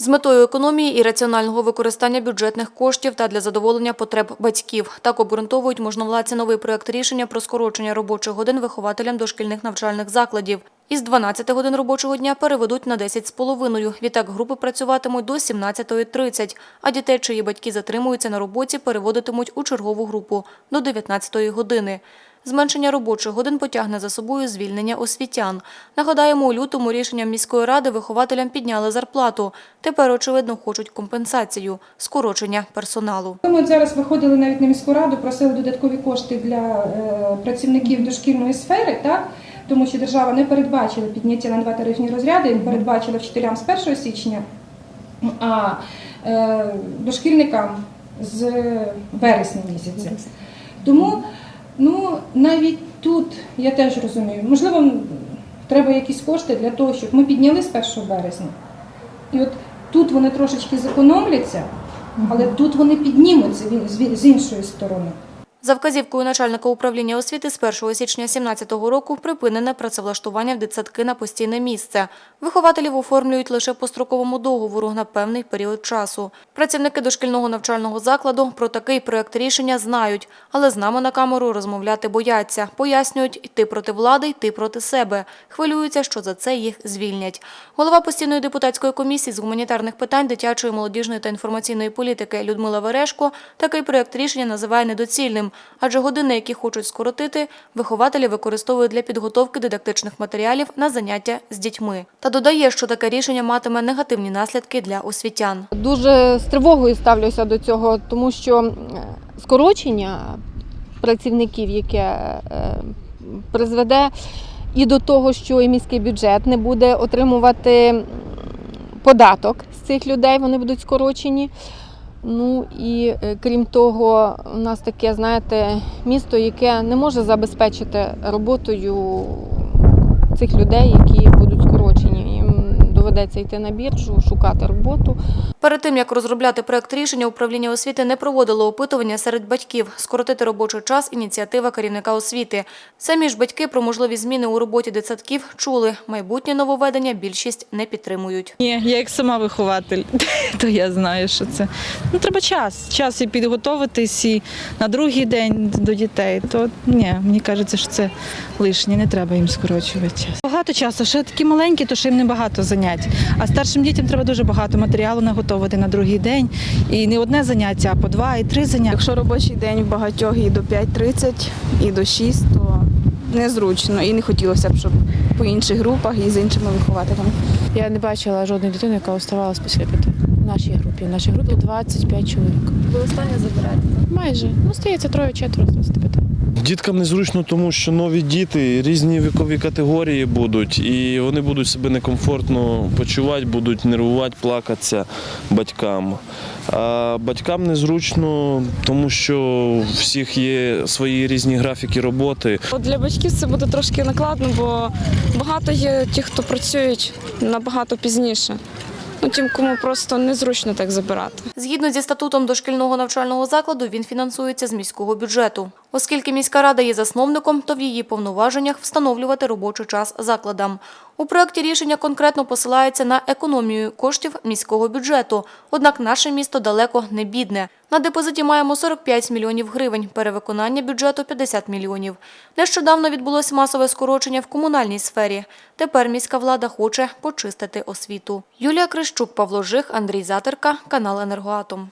З метою економії і раціонального використання бюджетних коштів та для задоволення потреб батьків. Так обґрунтовують можновладці новий проект рішення про скорочення робочих годин вихователям дошкільних навчальних закладів. Із 12 годин робочого дня переведуть на 10 з половиною. Відтак групи працюватимуть до 17.30, а дітей, чиї батьки затримуються на роботі, переводитимуть у чергову групу до 19 години. Зменшення робочих годин потягне за собою звільнення освітян. Нагадаємо, у лютому рішенням міської ради вихователям підняли зарплату. Тепер, очевидно, хочуть компенсацію – скорочення персоналу. Ми зараз виходили навіть на міську раду, просили додаткові кошти для е, працівників дошкільної сфери, так? тому що держава не передбачила підняття на два тарифні розряди, передбачила вчителям з 1 січня, а е, дошкільникам з вересня місяця. Тому ну, навіть тут я теж розумію, можливо, треба якісь кошти для того, щоб ми підняли з 1 березня. І от тут вони трошечки зекономляться, але тут вони піднімуться з- іншої сторони. За вказівкою начальника управління освіти з 1 січня 2017 року припинене працевлаштування в дитсадки на постійне місце. Вихователів оформлюють лише по строковому договору на певний період часу. Працівники дошкільного навчального закладу про такий проект рішення знають, але з нами на камеру розмовляти бояться. Пояснюють, йти проти влади, йти проти себе. Хвилюються, що за це їх звільнять. Голова постійної депутатської комісії з гуманітарних питань, дитячої, молодіжної та інформаційної політики Людмила Верешко такий проект рішення називає недоцільним, адже години, які хочуть скоротити, вихователі використовують для підготовки дидактичних матеріалів на заняття з дітьми. Та додає, що таке рішення матиме негативні наслідки для освітян. Дуже з тривогою ставлюся до цього, тому що скорочення працівників, яке е, призведе і до того, що і міський бюджет не буде отримувати податок з цих людей, вони будуть скорочені. Ну і е, крім того, у нас таке, знаєте, місто, яке не може забезпечити роботою цих людей, які будуть скорочені. Доведеться йти на біржу, шукати роботу. Перед тим, як розробляти проект рішення, управління освіти не проводило опитування серед батьків. Скоротити робочий час – ініціатива керівника освіти. Самі ж батьки про можливі зміни у роботі дитсадків чули. Майбутнє нововведення більшість не підтримують. Ні, я як сама вихователь, то я знаю, що це. Ну, треба час. Час і підготуватись і на другий день до дітей. То ні, мені кажеться, що це лишнє, не треба їм скорочувати час. Багато часу, ще такі маленькі, то ще їм небагато занять. А старшим дітям треба дуже багато матеріалу наготовити на другий день. І не одне заняття, а по два і три заняття. Якщо робочий день в багатьох і до 5.30, і до 6, то незручно. І не хотілося б, щоб по інших групах і з іншими вихователями. Я не бачила жодної дитини, яка оставалась після п'яти. В нашій групі. В нашій групі 25 чоловік. Ви останнє забираєте? Майже. Ну, стається троє-четверо з 25. Діткам незручно, тому що нові діти, різні вікові категорії будуть, і вони будуть себе некомфортно почувати, будуть нервувати, плакатися батькам. А батькам незручно, тому що у всіх є свої різні графіки роботи. От для батьків це буде трошки накладно, бо багато є тих, хто працюють набагато пізніше. Ну, тим, кому просто незручно так забирати. Згідно зі статутом дошкільного навчального закладу, він фінансується з міського бюджету. Оскільки міська рада є засновником, то в її повноваженнях встановлювати робочий час закладам. У проєкті рішення конкретно посилається на економію коштів міського бюджету. Однак наше місто далеко не бідне. На депозиті маємо 45 мільйонів гривень, перевиконання бюджету 50 мільйонів. Нещодавно відбулось масове скорочення в комунальній сфері. Тепер міська влада хоче почистити освіту. Юлія Крищук, Павло Жих, Андрій Затерка, канал Енергоатом.